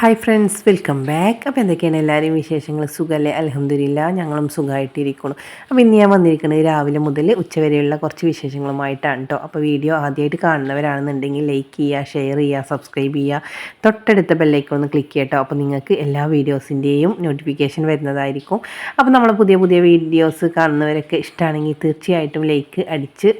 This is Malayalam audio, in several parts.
ഹായ് ഫ്രണ്ട്സ് വെൽക്കം ബാക്ക് അപ്പോൾ എന്തൊക്കെയാണ് എല്ലാവരും വിശേഷങ്ങൾ? സുഖമല്ലേ അലഹമ്മദില്ല ഞങ്ങളും സുഖമായിട്ടിരിക്കുന്നു അപ്പോൾ ഇന്ന് ഞാൻ വന്നിരിക്കുന്നത് രാവിലെ മുതൽ ഉച്ചവരെയുള്ള കുറച്ച് വിശേഷങ്ങളുമായിട്ടാണ് കേട്ടോ അപ്പോൾ വീഡിയോ ആദ്യമായിട്ട് കാണുന്നവരാണെന്നുണ്ടെങ്കിൽ ലൈക്ക് ചെയ്യുക ഷെയർ ചെയ്യുക സബ്സ്ക്രൈബ് ചെയ്യുക. തൊട്ടടുത്ത ബെല്ലൈക്കൺ ഒന്ന് ക്ലിക്ക് ചെയ്യട്ടോ അപ്പോൾ നിങ്ങൾക്ക് എല്ലാ വീഡിയോസിന്റെയും നോട്ടിഫിക്കേഷൻ വരുന്നതായിരിക്കും. അപ്പോൾ നമ്മൾ പുതിയ പുതിയ വീഡിയോസ് കാണുന്നവരൊക്കെ ഇഷ്ടമാണെങ്കിൽ തീർച്ചയായിട്ടും ലൈക്ക് അടിച്ച്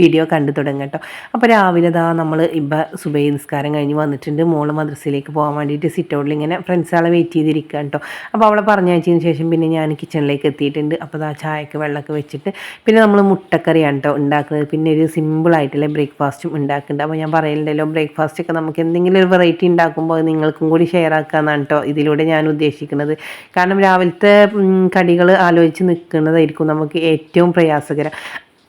വീഡിയോ കണ്ടു തുടങ്ങും കേട്ടോ. അപ്പോൾ രാവിലെ ഇതാ നമ്മൾ ഇപ്പം സുബൈ നിസ്കാരം കഴിഞ്ഞ് വന്നിട്ടുണ്ട്. മോൾ മദ്രസയിലേക്ക് പോകാൻ വേണ്ടിയിട്ട് സിറ്റൗട്ടിൽ ഇങ്ങനെ ഫ്രണ്ട്സുകളെ വെയിറ്റ് ചെയ്തിരിക്കുക കേട്ടോ. അപ്പോൾ അവളെ പറഞ്ഞയച്ചതിന് ശേഷം പിന്നെ ഞാൻ കിച്ചണിലേക്ക് എത്തിയിട്ടുണ്ട്. അപ്പോൾ ആ ചായക്ക് വെള്ളമൊക്കെ വെച്ചിട്ട് പിന്നെ നമ്മൾ മുട്ടക്കറിയാണ് കേട്ടോ ഉണ്ടാക്കുന്നത്. പിന്നെ ഒരു സിമ്പിളായിട്ടുള്ള ബ്രേക്ക്ഫാസ്റ്റും ഉണ്ടാക്കുന്നുണ്ട്. അപ്പോൾ ഞാൻ പറയലുണ്ടല്ലോ ബ്രേക്ക്ഫാസ്റ്റ് ഒക്കെ നമുക്ക് എന്തെങ്കിലും ഒരു വെറൈറ്റി ഉണ്ടാക്കുമ്പോൾ നിങ്ങൾക്കും കൂടി ഷെയർ ആക്കാമെന്നാണ് കേട്ടോ ഇതിലൂടെ ഞാൻ ഉദ്ദേശിക്കുന്നത്. കാരണം രാവിലത്തെ കടികൾ ആലോചിച്ച് നിൽക്കുന്നതായിരിക്കും നമുക്ക് ഏറ്റവും പ്രയാസകരം.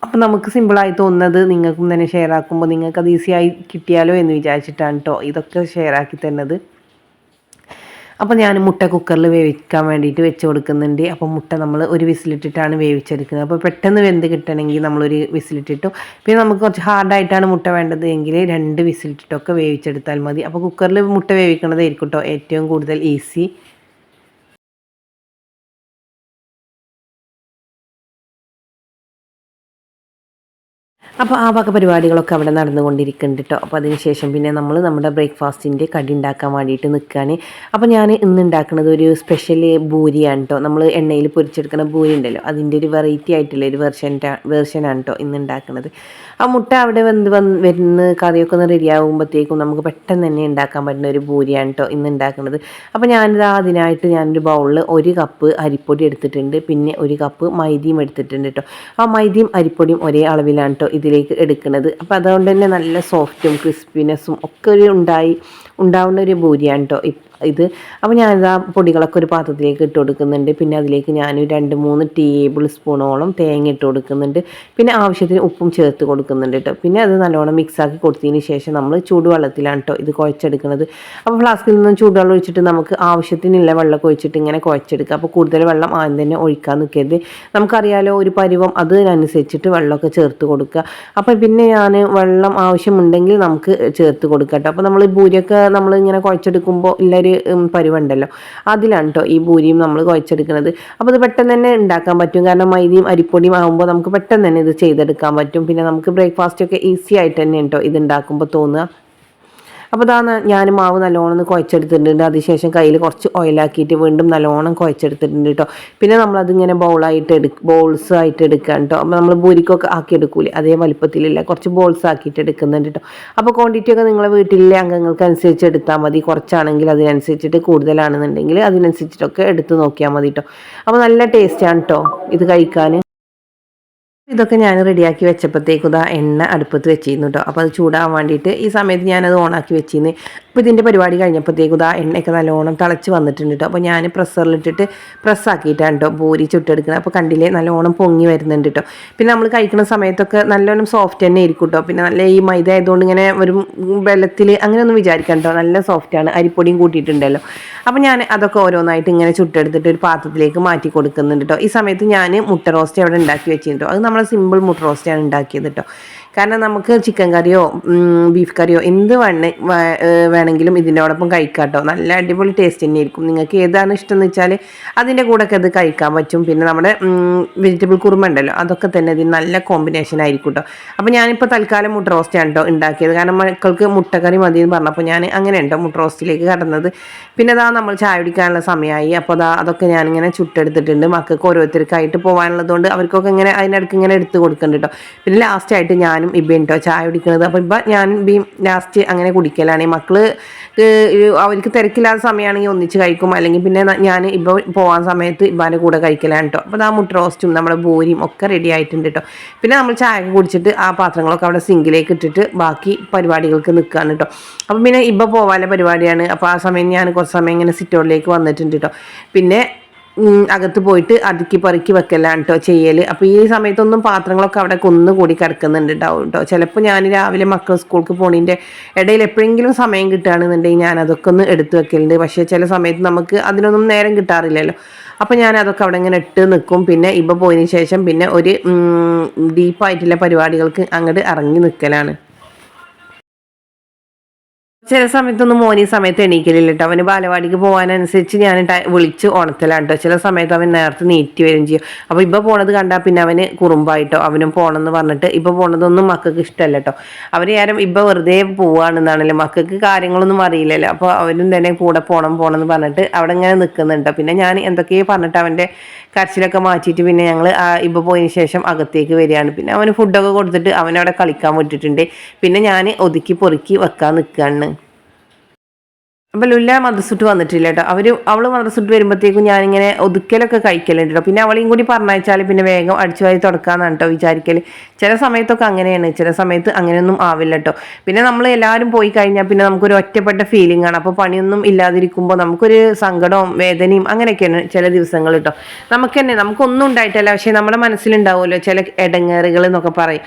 അപ്പം നമുക്ക് സിമ്പിളായി തോന്നുന്നത് നിങ്ങൾക്കും തന്നെ ഷെയർ ആക്കുമ്പോൾ നിങ്ങൾക്ക് അത് ഈസിയായി കിട്ടിയാലോ എന്ന് വിചാരിച്ചിട്ടാണ് കേട്ടോ ഇതൊക്കെ ഷെയർ ആക്കി തന്നത് അപ്പോൾ ഞാൻ മുട്ട കുക്കറിൽ വേവിക്കാൻ വേണ്ടിയിട്ട് വെച്ച് കൊടുക്കുന്നുണ്ട്. അപ്പോൾ മുട്ട നമ്മൾ ഒരു വിസിലിട്ടിട്ടാണ് വേവിച്ചെടുക്കുന്നത്. അപ്പോൾ പെട്ടെന്ന് വെന്ത് കിട്ടണമെങ്കിൽ നമ്മളൊരു വിസിലിട്ടിട്ടു. പിന്നെ നമുക്ക് കുറച്ച് ഹാർഡായിട്ടാണ് മുട്ട വേണ്ടത് എങ്കിൽ രണ്ട് വിസിലിട്ടിട്ടൊക്കെ വേവിച്ചെടുത്താൽ മതി. അപ്പോൾ കുക്കറിൽ മുട്ട വേവിക്കണതായിരിക്കും കേട്ടോ ഏറ്റവും കൂടുതൽ ഈസി അപ്പോൾ ആ വക പരിപാടികളൊക്കെ അവിടെ നടന്നുകൊണ്ടിരിക്കുന്നുണ്ട് കേട്ടോ അപ്പോൾ അതിന് ശേഷം പിന്നെ നമ്മൾ നമ്മുടെ ബ്രേക്ക്ഫാസ്റ്റിന്റെ കടി ഉണ്ടാക്കാൻ വേണ്ടിയിട്ട് നിൽക്കുകയാണ് അപ്പോൾ ഞാൻ ഇന്ന് ഉണ്ടാക്കുന്നത് ഒരു സ്പെഷ്യൽ ബൂരിയാണ് കേട്ടോ നമ്മൾ എണ്ണയിൽ പൊരിച്ചെടുക്കുന്ന ബൂരി ഉണ്ടല്ലോ അതിന്റെ ഒരു വെറൈറ്റി ആയിട്ടുള്ള ഒരു വെർഷൻ വെർഷനാണ് കേട്ടോ ഇന്ന് ഉണ്ടാക്കുന്നത്. ആ മുട്ട അവിടെ വന്ന് വന്ന് വരുന്ന കറിയൊക്കെ ഒന്ന് റെഡി ആകുമ്പോഴത്തേക്കും നമുക്ക് പെട്ടെന്ന് തന്നെ ഉണ്ടാക്കാൻ പറ്റുന്ന ഒരു ബൂരിയാണ് കേട്ടോ ഇന്ന് ഉണ്ടാക്കുന്നത്. അപ്പോൾ ഞാനിത് അതിനായിട്ട് ഞാനൊരു ബൗളിൽ ഒരു കപ്പ് അരിപ്പൊടി എടുത്തിട്ടുണ്ട്. പിന്നെ ഒരു കപ്പ് മൈദയും എടുത്തിട്ടുണ്ട് കേട്ടോ ആ മൈദയും അരിപ്പൊടിയും ഒരേ അളവിലാണ് കേട്ടോ ഇതിലേക്ക് എടുക്കുന്നത് അപ്പോൾ അതുകൊണ്ട് തന്നെ നല്ല സോഫ്റ്റും ക്രിസ്പിനെസ്സും ഒക്കെ ഒരു ഉണ്ടായി ഉണ്ടാവുന്ന ഒരു ഭൂരിയാണ് കേട്ടോ ഇത്. അപ്പോൾ ആ പൊടികളൊക്കെ ഒരു പാത്രത്തിലേക്ക് ഇട്ട് കൊടുക്കുന്നുണ്ട്. പിന്നെ അതിലേക്ക് ഞാൻ രണ്ട് മൂന്ന് ടേബിൾ സ്പൂണോളം തേങ്ങ ഇട്ട് കൊടുക്കുന്നുണ്ട്. പിന്നെ ആവശ്യത്തിന് ഉപ്പും ചേർത്ത് കൊടുക്കുന്നുണ്ട് കേട്ടോ. പിന്നെ അത് നല്ലോണം മിക്സാക്കി കൊടുത്തതിന് ശേഷം നമ്മൾ ചൂടുവെള്ളത്തിലാണ് കേട്ടോ ഇത് കുഴച്ചെടുക്കുന്നത്. അപ്പോൾ ഫ്ലാസ്കിൽ നിന്നും ചൂടുവെള്ളം ഒഴിച്ചിട്ട് നമുക്ക് ആവശ്യത്തിനുള്ള വെള്ളം ഒഴിച്ചിട്ട് ഇങ്ങനെ കുഴച്ചെടുക്കുക അപ്പോൾ കൂടുതൽ വെള്ളം ആദ്യം തന്നെ ഒഴിക്കാൻ നിൽക്കരുത് നമുക്കറിയാലോ ഒരു പരുവം അതിനനുസരിച്ചിട്ട് വെള്ളമൊക്കെ ചേർത്ത് കൊടുക്കുക. അപ്പോൾ പിന്നെ ഞാൻ വെള്ളം ആവശ്യമുണ്ടെങ്കിൽ നമുക്ക് ചേർത്ത് കൊടുക്കാം കേട്ടോ. അപ്പോൾ നമ്മൾ ഭൂരിയൊക്കെ നമ്മൾ ഇങ്ങനെ കുഴച്ചെടുക്കുമ്പോൾ എല്ലാവരും ഒരു പരുവുണ്ടല്ലോ. അതിലാണ് കേട്ടോ ഈ ഭൂരിയും നമ്മൾ കുഴച്ചെടുക്കുന്നത് അപ്പോൾ ഇത് പെട്ടെന്ന് തന്നെ ഉണ്ടാക്കാൻ പറ്റും. കാരണം മൈദയും അരിപ്പൊടിയും ആകുമ്പോൾ നമുക്ക് പെട്ടെന്ന് തന്നെ ഇത് ചെയ്തെടുക്കാൻ പറ്റും. പിന്നെ നമുക്ക് ബ്രേക്ക്ഫാസ്റ്റ് ഒക്കെ ഈസി ആയിട്ട് തന്നെ കേട്ടോ ഇത് ഉണ്ടാക്കുമ്പോൾ തോന്നുക. അപ്പോൾ ഇതാ ഞാൻ മാവ് നല്ലോണം ഒന്ന് കുഴച്ചെടുത്തിട്ടുണ്ട്. അതിനുശേഷം കയ്യിൽ കുറച്ച് ഓയിലാക്കിയിട്ട് വീണ്ടും നല്ലോണം കുഴച്ചെടുത്തിട്ടുണ്ട് കേട്ടോ പിന്നെ നമ്മളതിങ്ങനെ ബൗളായിട്ട് എടുക്കും ബോൾസ് ആയിട്ട് എടുക്കാൻ കേട്ടോ അപ്പോൾ നമ്മൾ ബൂരിക്കൊക്കെ ആക്കി എടുക്കൂലേ? അതേ വലിപ്പത്തിലില്ല? കുറച്ച് ബോൾസ് ആക്കിയിട്ട് എടുക്കുന്നുണ്ട് കേട്ടോ അപ്പോൾ ക്വാണ്ടിറ്റി ഒക്കെ നിങ്ങളെ വീട്ടിലെ അംഗങ്ങൾക്ക് അനുസരിച്ച് എടുത്താൽ മതി. കുറച്ചാണെങ്കിൽ അതിനനുസരിച്ചിട്ട് കൂടുതലാണെന്നുണ്ടെങ്കിൽ അതിനനുസരിച്ചിട്ടൊക്കെ എടുത്ത് നോക്കിയാൽ മതി കേട്ടോ അപ്പോൾ നല്ല ടേസ്റ്റാണ് കേട്ടോ ഇത് കഴിക്കാൻ. ഇതൊക്കെ ഞാൻ റെഡിയാക്കി വെച്ചപ്പോഴത്തേക്കും ഇതാ എണ്ണ അടുപ്പത്ത് വെച്ചിരുന്നു കേട്ടോ അപ്പോൾ അത് ചൂടാകാൻ വേണ്ടിയിട്ട് ഈ സമയത്ത് ഞാനത് ഓണാക്കി വെച്ചിരുന്നു. അപ്പോൾ ഇതിന്റെ പരിപാടി കഴിഞ്ഞപ്പോഴത്തേക്കും ഇതാ എണ്ണയൊക്കെ നല്ലോണം തിളച്ച് വന്നിട്ടുണ്ട് കേട്ടോ അപ്പോൾ ഞാൻ പ്രസ്സറിലിട്ടിട്ട് പ്രസ്സാക്കിയിട്ടാണ് കേട്ടോ ബൂരി ചുട്ടെടുക്കുന്നത്. അപ്പോൾ കണ്ടില്ലേ നല്ലോണം പൊങ്ങി വരുന്നുണ്ട് കേട്ടോ പിന്നെ നമ്മൾ കഴിക്കുന്ന സമയത്തൊക്കെ നല്ലോണം സോഫ്റ്റ് തന്നെ ആയിരിക്കും കേട്ടോ പിന്നെ നല്ല ഈ മൈദ ആയതുകൊണ്ട് ഇങ്ങനെ ഒരു വെള്ളത്തിൽ അങ്ങനെയൊന്നും വിചാരിക്കാം കേട്ടോ നല്ല സോഫ്റ്റാണ് അരിപ്പൊടിയും കൂട്ടിയിട്ടുണ്ടല്ലോ. അപ്പോൾ ഞാൻ അതൊക്കെ ഓരോന്നായിട്ട് ഇങ്ങനെ ചുട്ടെടുത്തിട്ട് ഒരു പാത്രത്തിലേക്ക് മാറ്റി കൊടുക്കുന്നുണ്ട് കേട്ടോ ഈ സമയത്ത് ഞാൻ മുട്ട റോസ്റ്റ് അവിടെ ഉണ്ടാക്കി വെച്ചിട്ടുണ്ടോ അത് നമ്മൾ സിമ്പിൾ മുട്ട റോസ്റ്റാണ് ഉണ്ടാക്കിയത് കേട്ടോ കാരണം നമുക്ക് ചിക്കൻ കറിയോ ബീഫ് കറിയോ എന്ത് വേണ വേണമെങ്കിലും ഇതിനോടൊപ്പം കേട്ടോ നല്ല അടിപൊളി ടേസ്റ്റ് തന്നെ ആയിരിക്കും നിങ്ങൾക്ക് ഏതാണ് ഇഷ്ടം എന്ന് വെച്ചാൽ അതിന്റെ കൂടെയൊക്കെ അത് കഴിക്കാൻ പറ്റും. പിന്നെ നമ്മുടെ വെജിറ്റബിൾ കുറുമ ഉണ്ടല്ലോ അതൊക്കെ തന്നെ ഇതിന് നല്ല കോമ്പിനേഷൻ ആയിരിക്കും കേട്ടോ അപ്പോൾ ഞാനിപ്പോൾ തൽക്കാലം മുട്ട റോസ്റ്റാണ് കേട്ടോ ഉണ്ടാക്കിയത് കാരണം മക്കൾക്ക് മുട്ടക്കറി മതി എന്ന് പറഞ്ഞപ്പോൾ ഞാൻ അങ്ങനെ ഉണ്ടോ മുട്ട റോസ്റ്റിലേക്ക് കടന്നത്. പിന്നെ അതാ നമ്മൾ ചായ കുടിക്കാനുള്ള സമയമായി അപ്പോൾ അതാ അതൊക്കെ ഞാനിങ്ങനെ ചുട്ടെടുത്തിട്ടുണ്ട്. മക്കൾക്ക് ഓരോരുത്തർക്കായിട്ട് പോകാനുള്ളതുകൊണ്ട് അവർക്കൊക്കെ ഇങ്ങനെ അതിനിടയ്ക്ക് ഇങ്ങനെ എടുത്ത് കൊടുക്കുന്നുണ്ട് കേട്ടോ പിന്നെ ലാസ്റ്റായിട്ട് ഞാനും ഞാനും ഇബയും കേട്ടോ ചായ കുടിക്കുന്നത്. അപ്പോൾ ഇപ്പം ഞാൻ ബീം ലാസ്റ്റ് അങ്ങനെ കുടിക്കലാണ്. ഈ മക്കൾ അവർക്ക് തിരക്കില്ലാത്ത സമയമാണെങ്കിൽ ഒന്നിച്ച് കഴിക്കും. അല്ലെങ്കിൽ പിന്നെ ഞാൻ ഇപ്പോൾ പോകാൻ സമയത്ത് ഇബാന്റെ കൂടെ കഴിക്കലാണ് കേട്ടോ അപ്പോൾ ആ മുട്ട റോസ്റ്റും നമ്മുടെ ബോരിയും ഒക്കെ റെഡി ആയിട്ടുണ്ട് കേട്ടോ പിന്നെ നമ്മൾ ചായ കുടിച്ചിട്ട് ആ പാത്രങ്ങളൊക്കെ അവിടെ സിങ്കിലേക്ക് ഇട്ടിട്ട് ബാക്കി പരിപാടികൾക്ക് നിൽക്കുകയാണ് കേട്ടോ അപ്പം പിന്നെ ഇബ പോകാനുള്ള പരിപാടിയാണ്. അപ്പോൾ ആ സമയം ഞാൻ കുറച്ച് സമയം ഇങ്ങനെ സിറ്റോളിലേക്ക് വന്നിട്ടുണ്ട് കേട്ടോ പിന്നെ അകത്ത് പോയിട്ട് അതുക്കി പറക്കി വെക്കലാണ് കേട്ടോ ചെയ്യൽ അപ്പോൾ ഈ സമയത്തൊന്നും പാത്രങ്ങളൊക്കെ അവിടെ കുന്നുകൂടി കിടക്കുന്നുണ്ട് കേട്ടോ ചിലപ്പോൾ ഞാൻ രാവിലെ മക്കൾ സ്കൂൾക്ക് പോണതിന്റെ ഇടയിൽ എപ്പോഴെങ്കിലും സമയം കിട്ടുകയാണെന്നുണ്ടെങ്കിൽ ഞാൻ അതൊക്കെ ഒന്ന് എടുത്തു വെക്കലുണ്ട്. പക്ഷേ ചില സമയത്ത് നമുക്ക് അതിനൊന്നും നേരം കിട്ടാറില്ലല്ലോ. അപ്പോൾ ഞാൻ അതൊക്കെ അവിടെ ഇങ്ങനെ ഇട്ട് നിൽക്കും പിന്നെ ഇപ്പൊ പോയതിന് ശേഷം പിന്നെ ഒരു ഡീപ്പായിട്ടുള്ള പരിപാടികൾക്ക് അങ്ങോട്ട് ഇറങ്ങി നിൽക്കലാണ് ചില സമയത്തൊന്നും മോനി സമയത്ത് എണീക്കലില്ല കേട്ടോ അവന് ബാലവാടിക്ക് പോകാനനുസരിച്ച് ഞാൻ വിളിച്ച് ഉണത്തലാണ് കേട്ടോ ചില സമയത്ത് അവൻ നേരത്തെ നീറ്റി വരും ചെയ്യും. അപ്പോൾ ഇപ്പോൾ പോണത് കണ്ടാൽ പിന്നെ അവന് കുറുമ്പായിട്ടോ. അവനും പോകണമെന്ന് പറഞ്ഞിട്ട് ഇപ്പോൾ പോണതൊന്നും മക്കൾക്ക് ഇഷ്ടമല്ല കേട്ടോ അവർ ആരും ഇപ്പോൾ വെറുതെ പോവാണെന്നാണല്ലോ. മക്കൾക്ക് കാര്യങ്ങളൊന്നും അറിയില്ലല്ലോ. അപ്പോൾ അവനും തന്നെ കൂടെ പോകണം പോകണം പറഞ്ഞിട്ട് അവിടെ ഇങ്ങനെ നിൽക്കുന്നുണ്ട് പിന്നെ ഞാൻ എന്തൊക്കെയോ പറഞ്ഞിട്ട് അവന്റെ കരച്ചിലൊക്കെ മാറ്റിയിട്ട് പിന്നെ ഞങ്ങൾ ഇപ്പോൾ പോയതിന് ശേഷം അകത്തേക്ക് വരികയാണ്. പിന്നെ അവന് ഫുഡൊക്കെ കൊടുത്തിട്ട് അവനവിടെ കളിക്കാൻ വിട്ടിട്ടുണ്ട്. പിന്നെ ഞാൻ ഒതുക്കി പൊറുക്കി വെക്കാൻ നിൽക്കുകയാണ് അപ്പം ലുല്ല മദ്രസുട്ട് വന്നിട്ടില്ല കേട്ടോ അവർ അവൾ മദ്രസുട്ട് വരുമ്പോഴത്തേക്കും ഞാനിങ്ങനെ ഒതുക്കലൊക്കെ കഴിക്കലുണ്ട് കേട്ടോ പിന്നെ അവളെയും കൂടി പറഞ്ഞയച്ചാൽ പിന്നെ വേഗം അടിച്ചു വാരി തുടക്കാന്നാണ് കേട്ടോ വിചാരിക്കൽ ചില സമയത്തൊക്കെ അങ്ങനെയാണ്. ചില സമയത്ത് അങ്ങനെയൊന്നും ആവില്ല കേട്ടോ പിന്നെ നമ്മൾ എല്ലാവരും പോയി കഴിഞ്ഞാൽ പിന്നെ നമുക്കൊരു ഒറ്റപ്പെട്ട ഫീലിംഗ് ആണ്. അപ്പോൾ പണിയൊന്നും ഇല്ലാതിരിക്കുമ്പോൾ നമുക്കൊരു സങ്കടവും വേദനയും അങ്ങനെയൊക്കെയാണ് ചില ദിവസങ്ങൾ കേട്ടോ നമുക്ക് തന്നെ നമുക്കൊന്നും ഉണ്ടായിട്ടല്ല. പക്ഷേ നമ്മുടെ മനസ്സിലുണ്ടാവുമല്ലോ ചില ഇടങ്ങേറുകൾ എന്നൊക്കെ പറയും.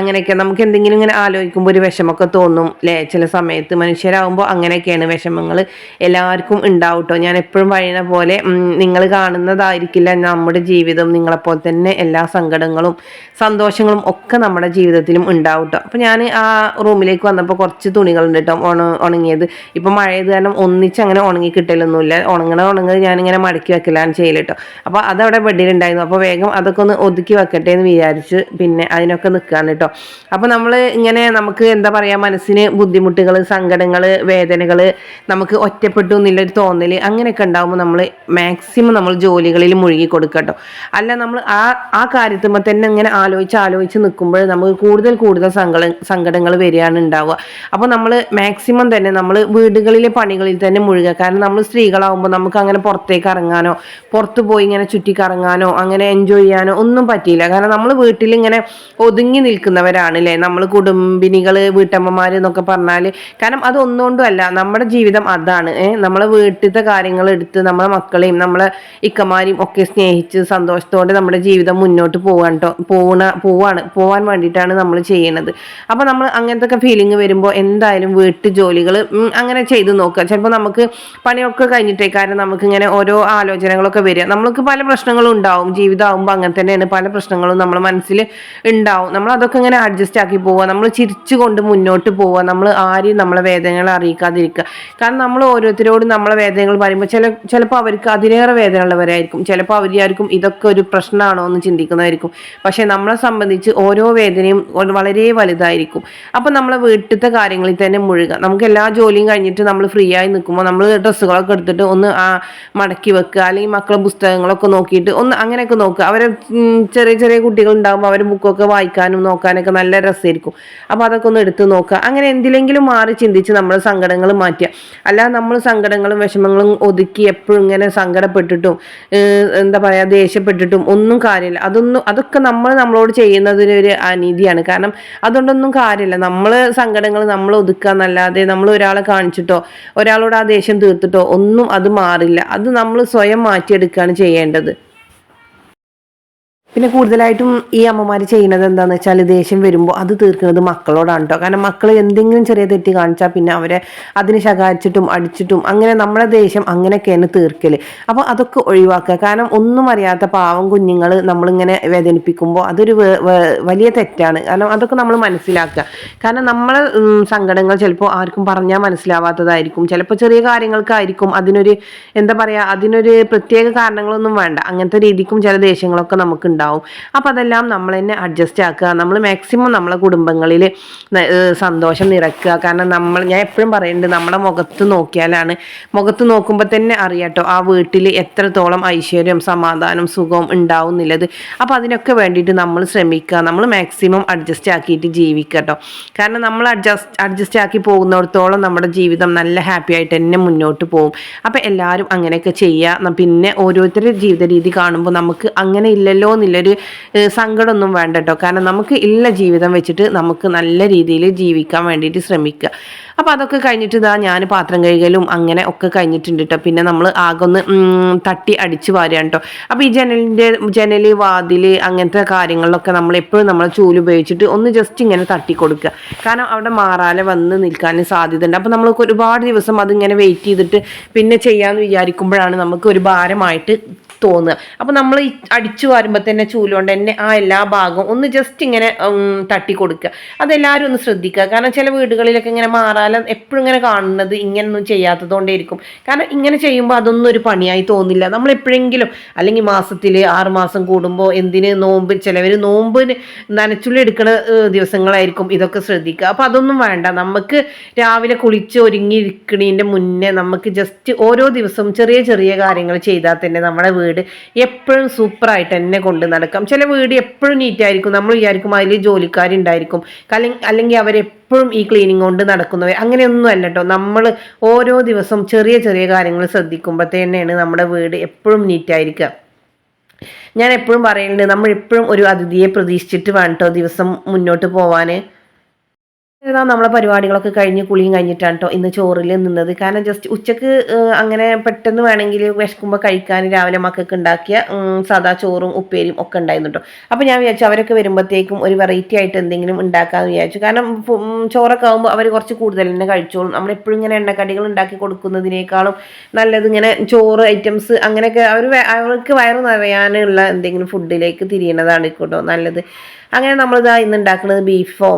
അങ്ങനെയൊക്കെ. നമുക്ക് എന്തെങ്കിലും ഇങ്ങനെ ആലോചിക്കുമ്പോൾ ഒരു വിഷമൊക്കെ തോന്നും അല്ലേ ചില സമയത്ത് മനുഷ്യരാകുമ്പോൾ അങ്ങനെയൊക്കെയാണ് വിഷമങ്ങൾ എല്ലാവർക്കും ഉണ്ടാവും കേട്ടോ ഞാൻ എപ്പോഴും വഴിയണ പോലെ നിങ്ങൾ കാണുന്നതായിരിക്കില്ല നമ്മുടെ ജീവിതം നിങ്ങളെപ്പോലെ തന്നെ എല്ലാ സങ്കടങ്ങളും സന്തോഷങ്ങളും ഒക്കെ നമ്മുടെ ജീവിതത്തിലും ഉണ്ടാവും കേട്ടോ അപ്പോൾ ഞാൻ ആ റൂമിലേക്ക് വന്നപ്പോൾ കുറച്ച് തുണികളുണ്ട് കേട്ടോ ഉണ ഉണങ്ങിയത്. ഇപ്പം മഴയത് കാരണം ഒന്നിച്ച് അങ്ങനെ ഉണങ്ങി കിട്ടലൊന്നുമില്ല. ഉണങ്ങണ ഉണങ്ങി ഞാനിങ്ങനെ മടക്കി വെക്കലാണ് ചെയ്യൽ കേട്ടോ അപ്പോൾ അതവിടെ ബെഡിലുണ്ടായിരുന്നു അപ്പോൾ വേഗം അതൊക്കെ ഒന്ന് ഒതുക്കി വെക്കട്ടെ എന്ന് വിചാരിച്ച് പിന്നെ അതിനൊക്കെ നിൽക്കുകയാണ് കേട്ടോ അപ്പോൾ നമ്മൾ ഇങ്ങനെ നമുക്ക് എന്താ പറയുക മനസ്സിന് ബുദ്ധിമുട്ടുകൾ സങ്കടങ്ങൾ വേദനകൾ നമുക്ക് ഒറ്റപ്പെട്ടു എന്നുള്ളൊരു തോന്നൽ അങ്ങനെയൊക്കെ ഉണ്ടാകുമ്പോൾ നമ്മൾ മാക്സിമം നമ്മൾ ജോലികളിൽ മുഴുകി കൊടുക്കട്ടോ അല്ല നമ്മൾ ആ ആ കാര്യത്തുമ്പോൾ തന്നെ ഇങ്ങനെ ആലോചിച്ച് ആലോചിച്ച് നിൽക്കുമ്പോൾ നമുക്ക് കൂടുതൽ കൂടുതൽ സങ്കട സങ്കടങ്ങൾ വരികയാണ് ഉണ്ടാവുക. അപ്പോൾ നമ്മൾ മാക്സിമം തന്നെ നമ്മൾ വീടുകളിലെ പണികളിൽ തന്നെ മുഴുകുക. കാരണം നമ്മൾ സ്ത്രീകളാവുമ്പോൾ നമുക്ക് അങ്ങനെ പുറത്തേക്ക് ഇറങ്ങാനോ പുറത്ത് പോയി ഇങ്ങനെ ചുറ്റിക്കറങ്ങാനോ അങ്ങനെ എൻജോയ് ചെയ്യാനോ ഒന്നും പറ്റിയില്ല. കാരണം നമ്മൾ വീട്ടിൽ ഇങ്ങനെ ഒതുങ്ങി നിൽക്കുന്നവരാണ് അല്ലേ നമ്മൾ കുടുംബിനികൾ വീട്ടമ്മമാർ എന്നൊക്കെ പറഞ്ഞാൽ കാരണം അത് ഒന്നുകൊണ്ടും അല്ല. നമ്മുടെ ജീവിതം അതാണ്. ഏഹ് നമ്മളെ വീട്ടിലത്തെ കാര്യങ്ങൾ എടുത്ത് നമ്മളെ മക്കളെയും നമ്മളെ ഇക്കമാരെയും ഒക്കെ സ്നേഹിച്ച് സന്തോഷത്തോടെ നമ്മുടെ ജീവിതം മുന്നോട്ട് പോകാൻ പോണ പോവാണ് പോവാൻ വേണ്ടിയിട്ടാണ് നമ്മൾ ചെയ്യുന്നത് അപ്പോൾ നമ്മൾ അങ്ങനത്തെ ഒക്കെ ഫീലിംഗ് വരുമ്പോൾ എന്തായാലും വീട്ടു ജോലികൾ അങ്ങനെ ചെയ്ത് നോക്കുക. ചിലപ്പോൾ നമുക്ക് പണിയൊക്കെ കഴിഞ്ഞിട്ടേ കാരണം നമുക്ക് ഇങ്ങനെ ഓരോ ആലോചനകളൊക്കെ വരിക. നമ്മൾക്ക് പല പ്രശ്നങ്ങളും ഉണ്ടാവും. ജീവിതമാകുമ്പോൾ അങ്ങനെ തന്നെയാണ് പല പ്രശ്നങ്ങളും നമ്മുടെ മനസ്സിൽ ഉണ്ടാവും. നമ്മൾ അതൊക്കെ ഇങ്ങനെ അഡ്ജസ്റ്റ് ആക്കി പോവുക. നമ്മൾ ചിരിച്ചുകൊണ്ട് മുന്നോട്ട് പോവുക. നമ്മൾ ആരെയും നമ്മളെ വേദനകൾ അറിയിക്കാതിരിക്കുക. കാരണം നമ്മൾ ഓരോരുത്തരോടും നമ്മളെ വേദനകൾ പറയുമ്പോൾ ചില ചിലപ്പോൾ അവർക്ക് അതിലേറെ വേദനയുള്ളവരായിരിക്കും. ചിലപ്പോൾ അവരായിരിക്കും ഇതൊക്കെ ഒരു പ്രശ്നമാണോ എന്ന് ചിന്തിക്കുന്നതായിരിക്കും. പക്ഷേ നമ്മളെ സംബന്ധിച്ച് ഓരോ വേദനയും വളരെ വലുതായിരിക്കും. അപ്പം നമ്മളെ വീട്ടിലത്തെ കാര്യങ്ങളിൽ തന്നെ മുഴുകുക നമുക്ക് എല്ലാ ജോലിയും കഴിഞ്ഞിട്ട് നമ്മൾ ഫ്രീ ആയി നിൽക്കുമ്പോൾ നമ്മൾ ഡ്രസ്സുകളൊക്കെ എടുത്തിട്ട് ഒന്ന് ആ മടക്കി വെക്കുക അല്ലെങ്കിൽ മക്കളെ പുസ്തകങ്ങളൊക്കെ നോക്കിയിട്ട് ഒന്ന് അങ്ങനെയൊക്കെ നോക്കുക. അവരെ ചെറിയ ചെറിയ കുട്ടികൾ ഉണ്ടാകുമ്പോൾ അവരെ ബുക്കൊക്കെ വായിക്കാനും നോക്കാനൊക്കെ നല്ല രസമായിരിക്കും. അപ്പോൾ അതൊക്കെ ഒന്ന് എടുത്ത് നോക്കുക. അങ്ങനെ എന്തിലെങ്കിലും മാറി ചിന്തിച്ച് നമ്മൾ സങ്കടങ്ങൾ മാറ്റുക. അല്ലാതെ നമ്മൾ സങ്കടങ്ങളും വിഷമങ്ങളും ഒതുക്കി എപ്പോഴും ഇങ്ങനെ സങ്കടപ്പെട്ടിട്ടും എന്താ പറയുക ദേഷ്യപ്പെട്ടിട്ടും ഒന്നും കാര്യമില്ല. അതൊന്നും അതൊക്കെ നമ്മൾ നമ്മളോട് ചെയ്യുന്നതിന് ഒരു അനീതിയാണ്. കാരണം അതുകൊണ്ടൊന്നും കാര്യമില്ല. നമ്മൾ സങ്കടങ്ങൾ നമ്മൾ ഒതുക്കുക എന്നല്ലാതെ നമ്മൾ ഒരാളെ കാണിച്ചിട്ടോ ഒരാളോട് ആ ദേഷ്യം തീർത്തിട്ടോ ഒന്നും അത് മാറില്ല. അത് നമ്മൾ സ്വയം മാറ്റിയെടുക്കുകയാണ് ചെയ്യേണ്ടത്. പിന്നെ കൂടുതലായിട്ടും ഈ അമ്മമാർ ചെയ്യുന്നത് എന്താണെന്ന് വെച്ചാൽ ദേഷ്യം വരുമ്പോൾ അത് തീർക്കുന്നത് മക്കളോടാണ് കേട്ടോ കാരണം മക്കൾ എന്തെങ്കിലും ചെറിയ തെറ്റി കാണിച്ചാൽ പിന്നെ അവരെ അതിന് ശകാരിച്ചിട്ടും അടിച്ചിട്ടും അങ്ങനെ നമ്മളെ ദേഷ്യം അങ്ങനെയൊക്കെയാണ് തീർക്കൽ അപ്പോൾ അതൊക്കെ ഒഴിവാക്കുക. കാരണം ഒന്നും അറിയാത്ത പാവം കുഞ്ഞുങ്ങൾ നമ്മളിങ്ങനെ വേദനിപ്പിക്കുമ്പോൾ അതൊരു വലിയ തെറ്റാണ്. കാരണം അതൊക്കെ നമ്മൾ മനസ്സിലാക്കുക. കാരണം നമ്മളെ സങ്കടങ്ങൾ ചിലപ്പോൾ ആർക്കും പറഞ്ഞാൽ മനസ്സിലാവാത്തതായിരിക്കും. ചിലപ്പോൾ ചെറിയ കാര്യങ്ങൾക്കായിരിക്കും അതിനൊരു എന്താ പറയുക അതിനൊരു പ്രത്യേക കാരണങ്ങളൊന്നും വേണ്ട. അങ്ങനത്തെ രീതിക്കും ചില ദേഷ്യങ്ങളൊക്കെ നമുക്ക് ഉണ്ടാവും. അപ്പം അതെല്ലാം നമ്മൾ തന്നെ അഡ്ജസ്റ്റ് ആക്കുക. നമ്മൾ മാക്സിമം നമ്മളെ കുടുംബങ്ങളിൽ സന്തോഷം നിറക്കുക കാരണം നമ്മൾ ഞാൻ എപ്പോഴും പറയുന്നുണ്ട് നമ്മുടെ മുഖത്ത് നോക്കിയാലാണ് മുഖത്ത് നോക്കുമ്പോൾ തന്നെ അറിയാട്ടോ ആ വീട്ടിൽ എത്രത്തോളം ഐശ്വര്യം സമാധാനം സുഖവും ഉണ്ടാവും എന്നുള്ളത് അപ്പോൾ അതിനൊക്കെ വേണ്ടിയിട്ട് നമ്മൾ ശ്രമിക്കുക. നമ്മൾ മാക്സിമം അഡ്ജസ്റ്റ് ആക്കിയിട്ട് ജീവിക്കുക കേട്ടോ കാരണം നമ്മൾ അഡ്ജസ്റ്റ് അഡ്ജസ്റ്റ് ആക്കി പോകുന്നിടത്തോളം നമ്മുടെ ജീവിതം നല്ല ഹാപ്പി ആയിട്ട് തന്നെ മുന്നോട്ട് പോകും. അപ്പോൾ എല്ലാവരും അങ്ങനെയൊക്കെ ചെയ്യുക പിന്നെ ഓരോരുത്തരുടെ ജീവിത രീതി കാണുമ്പോൾ നമുക്ക് അങ്ങനെ ഇല്ലല്ലോ എന്നുള്ളൊരു ഏഹ്, സങ്കടമൊന്നും വേണ്ട കേട്ടോ കാരണം നമുക്ക് ഇല്ല ജീവിതം വെച്ചിട്ട് നമുക്ക് നല്ല രീതിയിൽ ജീവിക്കാൻ വേണ്ടിയിട്ട് ശ്രമിക്കുക അപ്പോൾ അതൊക്കെ കഴിഞ്ഞിട്ട് ഇതാ ഞാൻ പാത്രം കഴുകലും അങ്ങനെ ഒക്കെ കഴിഞ്ഞിട്ടുണ്ട് കേട്ടോ പിന്നെ നമ്മൾ ആകെ ഒന്ന് തട്ടി അടിച്ച് വാരുകയാണ് കേട്ടോ അപ്പോൾ ഈ ജനലിന്റെ ജനൽ വാതിൽ അങ്ങനത്തെ കാര്യങ്ങളിലൊക്കെ നമ്മൾ എപ്പോഴും നമ്മൾ ചൂൽ ഉപയോഗിച്ചിട്ട് ഒന്ന് ജസ്റ്റ് ഇങ്ങനെ തട്ടി കൊടുക്കുക കാരണം അവിടെ മാറാലെ വന്ന് നിൽക്കാൻ സാധ്യത ഉണ്ട് അപ്പോൾ നമ്മൾക്ക് ഒരുപാട് ദിവസം അതിങ്ങനെ വെയിറ്റ് ചെയ്തിട്ട് പിന്നെ ചെയ്യാമെന്ന് വിചാരിക്കുമ്പോഴാണ് നമുക്ക് ഒരു ഭാരമായിട്ട് തോന്നുക. അപ്പോൾ നമ്മൾ അടിച്ചു വരുമ്പോൾ തന്നെ തന്നെ ചൂലുകൊണ്ട് തന്നെ ആ എല്ലാ ഭാഗവും ഒന്ന് ജസ്റ്റ് ഇങ്ങനെ തട്ടി കൊടുക്കുക. അതെല്ലാവരും ഒന്ന് ശ്രദ്ധിക്കുക. കാരണം ചില വീടുകളിലൊക്കെ ഇങ്ങനെ മാറാല എപ്പോഴും ഇങ്ങനെ കാണുന്നത് ഇങ്ങനൊന്നും ചെയ്യാത്തതുകൊണ്ടേയിരിക്കും കാരണം ഇങ്ങനെ ചെയ്യുമ്പോൾ അതൊന്നും ഒരു പണിയായി തോന്നില്ല. നമ്മൾ എപ്പോഴെങ്കിലും അല്ലെങ്കിൽ മാസത്തിൽ ആറ് മാസം കൂടുമ്പോൾ എന്തിന് നോമ്പ് ചിലവർ നോമ്പിന് നനച്ചുള്ളി എടുക്കുന്ന ദിവസങ്ങളായിരിക്കും ഇതൊക്കെ ശ്രദ്ധിക്കുക. അപ്പോൾ അതൊന്നും വേണ്ട. നമുക്ക് രാവിലെ കുളിച്ച് ഒരുങ്ങിയിരിക്കണതിന്റെ മുന്നേ നമുക്ക് ജസ്റ്റ് ഓരോ ദിവസവും ചെറിയ ചെറിയ കാര്യങ്ങൾ ചെയ്താൽ തന്നെ നമ്മുടെ വീട് എപ്പോഴും സൂപ്പറായിട്ട് തന്നെ കൊണ്ട് നടക്കാം. ചില വീട് എപ്പോഴും നീറ്റായിരിക്കും നമ്മൾ വിചാരിക്കും അതിൽ ജോലിക്കാരുണ്ടായിരിക്കും. അല്ലെ അല്ലെങ്കിൽ അവരെപ്പോഴും ഈ ക്ലീനിങ് കൊണ്ട് നടക്കുന്നവർ അങ്ങനെയൊന്നും അല്ല കേട്ടോ നമ്മൾ ഓരോ ദിവസം ചെറിയ ചെറിയ കാര്യങ്ങൾ ശ്രദ്ധിക്കുമ്പോഴത്തേനെയാണ് നമ്മുടെ വീട് എപ്പോഴും നീറ്റായിരിക്കുക ഞാൻ എപ്പോഴും പറയുന്നുണ്ട് നമ്മൾ എപ്പോഴും ഒരു അതിഥിയെ പ്രതീക്ഷിച്ചിട്ട് വേണം കേട്ടോ ദിവസം മുന്നോട്ട് പോവാൻ ഇതാ നമ്മളെ പരിപാടികളൊക്കെ കഴിഞ്ഞ് കുളിയും കഴിഞ്ഞിട്ടാണ് കേട്ടോ ഇന്ന് ചോറിൽ നിന്നത്. കാരണം ജസ്റ്റ് ഉച്ചയ്ക്ക് അങ്ങനെ പെട്ടെന്ന് വേണമെങ്കിൽ വിശക്കുമ്പോൾ കഴിക്കാൻ രാവിലെ മക്കൾക്ക് ഉണ്ടാക്കിയ സാധാ ചോറും ഉപ്പേരിയും ഒക്കെ ഉണ്ടായിരുന്നു കേട്ടോ അപ്പോൾ ഞാൻ വിചാരിച്ചു അവരൊക്കെ വരുമ്പോഴത്തേക്കും ഒരു വെറൈറ്റി ആയിട്ട് എന്തെങ്കിലും ഉണ്ടാക്കാമെന്ന് വിചാരിച്ചു. കാരണം ചോറൊക്കെ ആകുമ്പോൾ അവർ കുറച്ച് കൂടുതൽ തന്നെ കഴിച്ചോളും. നമ്മളെപ്പോഴും ഇങ്ങനെ എണ്ണക്കടികൾ ഉണ്ടാക്കി കൊടുക്കുന്നതിനേക്കാളും നല്ലത് ഇങ്ങനെ ചോറ് ഐറ്റംസ് അങ്ങനെയൊക്കെ അവർ അവർക്ക് വയറ് നിറയാനുള്ള എന്തെങ്കിലും ഫുഡിലേക്ക് തിരിയണതാണ് കേട്ടോ നല്ലത്. അങ്ങനെ നമ്മളിതാ ഇന്ന് ഉണ്ടാക്കുന്നത് ബീഫോ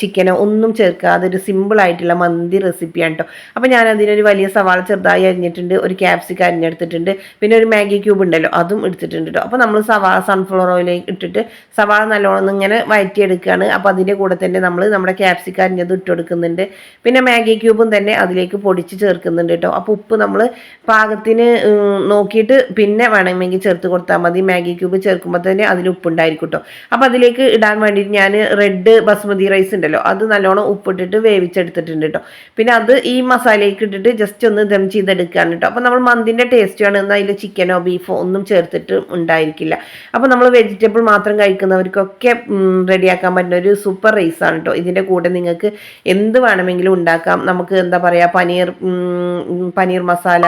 ചിക്കനോ ഒന്നും ചേർക്കാതെ ഒരു സിമ്പിൾ ആയിട്ടുള്ള മന്തി റെസിപ്പിയാണ് കേട്ടോ അപ്പോൾ ഞാൻ അതിനൊരു വലിയ സവാള ചെറുതായി അരിഞ്ഞിട്ടുണ്ട് ഒരു ക്യാപ്സിക്ക അരിഞ്ഞെടുത്തിട്ടുണ്ട് പിന്നെ ഒരു മാഗി ക്യൂബ് ഉണ്ടല്ലോ അതും എടുത്തിട്ടുണ്ട് കേട്ടോ അപ്പോൾ നമ്മൾ സവാള സൺഫ്ലവർ ഓയിലേക്ക് ഇട്ടിട്ട് സവാള നല്ലോണം ഇങ്ങനെ വഴറ്റിയെടുക്കുകയാണ് അപ്പോൾ അതിന്റെ കൂടെ തന്നെ നമ്മൾ നമ്മുടെ ക്യാപ്സിക്ക അരിഞ്ഞത് ഇട്ട് കൊടുക്കുന്നുണ്ട്. പിന്നെ മാഗി ക്യൂബും തന്നെ അതിലേക്ക് പൊടിച്ച് ചേർക്കുന്നുണ്ട് കേട്ടോ അപ്പോൾ ഉപ്പ് നമ്മൾ പാകത്തിന് നോക്കിയിട്ട് പിന്നെ വേണമെങ്കിൽ ചേർത്ത് കൊടുത്താൽ മതി. മാഗി ക്യൂബ് ചേർക്കുമ്പോൾ തന്നെ അതിൽ ഉപ്പുണ്ടായിരിക്കും കേട്ടോ അപ്പോൾ അതിലേക്ക് ഇടാൻ വേണ്ടിയിട്ട് ഞാൻ റെഡ് ബസ്മതി റൈസ് ഉണ്ടല്ലോ അത് നല്ലോണം ഉപ്പിട്ടിട്ട് വേവിച്ചെടുത്തിട്ടുണ്ട് കേട്ടോ. പിന്നെ അത് ഈ മസാലയ്ക്ക് ഇട്ടിട്ട് ജസ്റ്റ് ഒന്ന് ദം ചെയ്തെടുക്കുകയാണ് കേട്ടോ. അപ്പോൾ നമ്മൾ മന്തിന്റെ ടേസ്റ്റാണ് എന്നാൽ അതിൽ ചിക്കനോ ബീഫോ ഒന്നും ചേർത്തിട്ട് ഉണ്ടായിരിക്കില്ല. അപ്പോൾ നമ്മൾ വെജിറ്റബിൾ മാത്രം കഴിക്കുന്നവർക്കൊക്കെ റെഡിയാക്കാൻ പറ്റുന്ന ഒരു സൂപ്പർ റൈസാണ് കേട്ടോ. ഇതിന്റെ കൂടെ നിങ്ങൾക്ക് എന്ത് വേണമെങ്കിലും ഉണ്ടാക്കാം. നമുക്ക് എന്താ പറയുക പനീർ പനീർ മസാല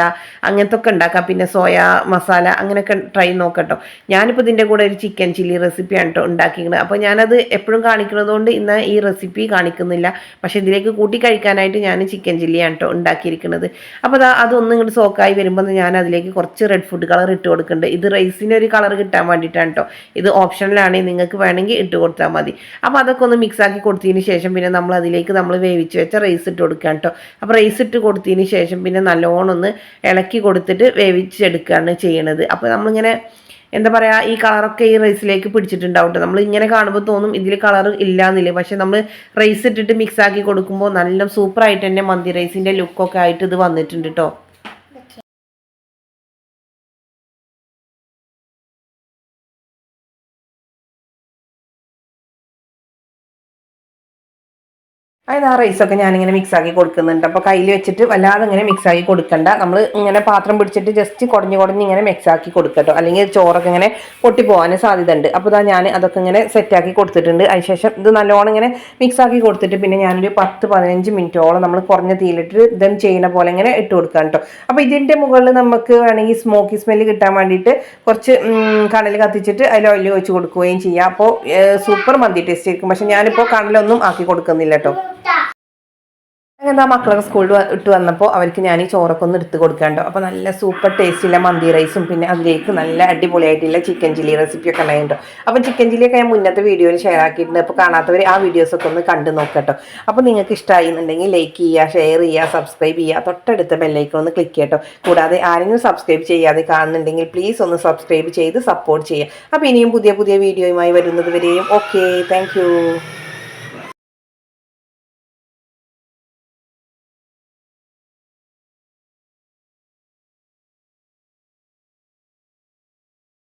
അങ്ങനത്തെ ഒക്കെ ഉണ്ടാക്കാം. പിന്നെ സോയ മസാല അങ്ങനെയൊക്കെ ട്രൈ നോക്കട്ടോ ഞാനിപ്പോൾ ഇതിന്റെ കൂടെ ഒരു ചിക്കൻ ചില്ലി റെസിപ്പിയാണ് കേട്ടോ ഉണ്ടാക്കിയിരിക്കുന്നത്. അപ്പോൾ ഞാനത് എപ്പോഴും കാണിക്കുന്നത് കൊണ്ട് ഇന്ന് ഈ റെസിപ്പി കാണിക്കുന്നില്ല. പക്ഷേ ഇതിലേക്ക് കൂട്ടി കഴിക്കാനായിട്ട് ഞാൻ ചിക്കൻ ചില്ലിയാണ് കേട്ടോ ഉണ്ടാക്കിയിരിക്കുന്നത്. അപ്പോൾ അത് അതൊന്നും ഇങ്ങോട്ട് സോക്കായി വരുമ്പോൾ ഞാൻ അതിലേക്ക് കുറച്ച് റെഡ് ഫുഡ് കളർ ഇട്ട് കൊടുക്കുന്നുണ്ട്. ഇത് റൈസിന് ഒരു കളർ കിട്ടാൻ വേണ്ടിയിട്ടാണ് കേട്ടോ ഇത് ഓപ്ഷനിലാണ് നിങ്ങൾക്ക് വേണമെങ്കിൽ ഇട്ട് കൊടുത്താൽ മതി. അപ്പോൾ അതൊക്കെ ഒന്ന് മിക്സ് ആക്കി കൊടുത്തതിന് ശേഷം പിന്നെ നമ്മൾ അതിലേക്ക് നമ്മൾ വേവിച്ച് വെച്ച റൈസ് ഇട്ട് കൊടുക്കുക കേട്ടോ അപ്പോൾ റൈസ് ഇട്ട് കൊടുത്തതിന് ശേഷം പിന്നെ നല്ലോണം ഒന്ന് ഇളക്കി കൊടുത്തിട്ട് വേവിച്ചെടുക്കുകയാണ് ചെയ്യണത്. അപ്പോൾ നമ്മളിങ്ങനെ എന്താ പറയുക ഈ കളറൊക്കെ ഈ റൈസിലേക്ക് പിടിച്ചിട്ടുണ്ടാവും നമ്മൾ ഇങ്ങനെ കാണുമ്പോൾ തോന്നും ഇതിൽ കളർ ഇല്ലാന്നില്ല. പക്ഷെ നമ്മൾ റൈസ് ഇട്ടിട്ട് മിക്സ് ആക്കി കൊടുക്കുമ്പോൾ നല്ല സൂപ്പറായിട്ട് തന്നെ മന്തി റൈസിന്റെ ലുക്കൊക്കെ ആയിട്ട് ഇത് വന്നിട്ടുണ്ട് കേട്ടോ അതായത് ആ റൈസൊക്കെ ഞാനിങ്ങനെ മിക്സ് ആക്കി കൊടുക്കുന്നുണ്ട്. അപ്പോൾ കയ്യിൽ വെച്ചിട്ട് വല്ലാതെ ഇങ്ങനെ മിക്സ് ആക്കി കൊടുക്കണ്ട. നമ്മൾ ഇങ്ങനെ പാത്രം പിടിച്ചിട്ട് ജസ്റ്റ് കുടഞ്ഞ് കുടഞ്ഞ് ഇങ്ങനെ മിക്സ് ആക്കി കൊടുക്കട്ടോ അല്ലെങ്കിൽ ചോറൊക്കെ ഇങ്ങനെ പൊട്ടിപ്പോകാൻ സാധ്യത ഉണ്ട് അപ്പോൾ ഇതാ ഞാൻ അതൊക്കെ ഇങ്ങനെ സെറ്റ് ആക്കി കൊടുത്തിട്ടുണ്ട്. അതിനുശേഷം ഇത് നല്ലോണം ഇങ്ങനെ മിക്സ് ആക്കി കൊടുത്തിട്ട് പിന്നെ ഞാനൊരു പത്ത് പതിനഞ്ച് മിനിറ്റോളം നമ്മൾ കുറഞ്ഞ തീയിലിട്ട് ദം ചെയ്യുന്ന പോലെ ഇങ്ങനെ ഇട്ട് കൊടുക്കാം കേട്ടോ അപ്പോൾ ഇതിന്റെ മുകളിൽ നമുക്ക് വേണമെങ്കിൽ സ്മോക്കി സ്മെല്ല് കിട്ടാൻ വേണ്ടിയിട്ട് കുറച്ച് കടൽ കത്തിച്ചിട്ട് അതിൽ ഓയിൽ ഒഴിച്ച് കൊടുക്കുകയും ചെയ്യാം. അപ്പോൾ സൂപ്പർ മന്തി ടേസ്റ്റ് ആയിരിക്കും. പക്ഷെ ഞാനിപ്പോൾ കടലൊന്നും ആക്കി കൊടുക്കുന്നില്ല കേട്ടോ ആ മക്കളൊക്കെ സ്കൂളിൽ ഇട്ട് വന്നപ്പോൾ അവർക്ക് ഞാൻ ഈ ചോറൊക്കെ ഒന്ന് എടുത്ത് കൊടുക്കാണ്ടോ. അപ്പോൾ നല്ല സൂപ്പർ ടേസ്റ്റുള്ള മന്തി റൈസും പിന്നെ അതിലേക്ക് നല്ല അടിപൊളിയായിട്ടുള്ള ചിക്കൻ ചില്ലി റെസിപ്പിയൊക്കെ ഉണ്ടായിട്ടോ അപ്പോൾ ചിക്കൻ ചില്ലിയൊക്കെ ഞാൻ മുന്നത്തെ വീഡിയോയിൽ ഷെയർ ആക്കിയിട്ടുണ്ട്. അപ്പോൾ കാണാത്തവർ ആ വീഡിയോസൊക്കെ ഒന്ന് കണ്ടു നോക്കട്ടോ. അപ്പോൾ നിങ്ങൾക്ക് ഇഷ്ടമായി എന്നുണ്ടെങ്കിൽ ലൈക്ക് ചെയ്യുക ഷെയർ ചെയ്യുക സബ്സ്ക്രൈബ് ചെയ്യുക. തൊട്ടടുത്ത ബെല്ലൈക്കൺ ഒന്ന് ക്ലിക്ക് ചെയ്യട്ടോ. കൂടാതെ ആരെങ്കിലും സബ്സ്ക്രൈബ് ചെയ്യാതെ കാണുന്നുണ്ടെങ്കിൽ പ്ലീസ് ഒന്ന് സബ്സ്ക്രൈബ് ചെയ്ത് സപ്പോർട്ട് ചെയ്യുക. അപ്പോൾ ഇനിയും പുതിയ പുതിയ വീഡിയോയുമായി വരുന്നത് വരെയും. Okay thank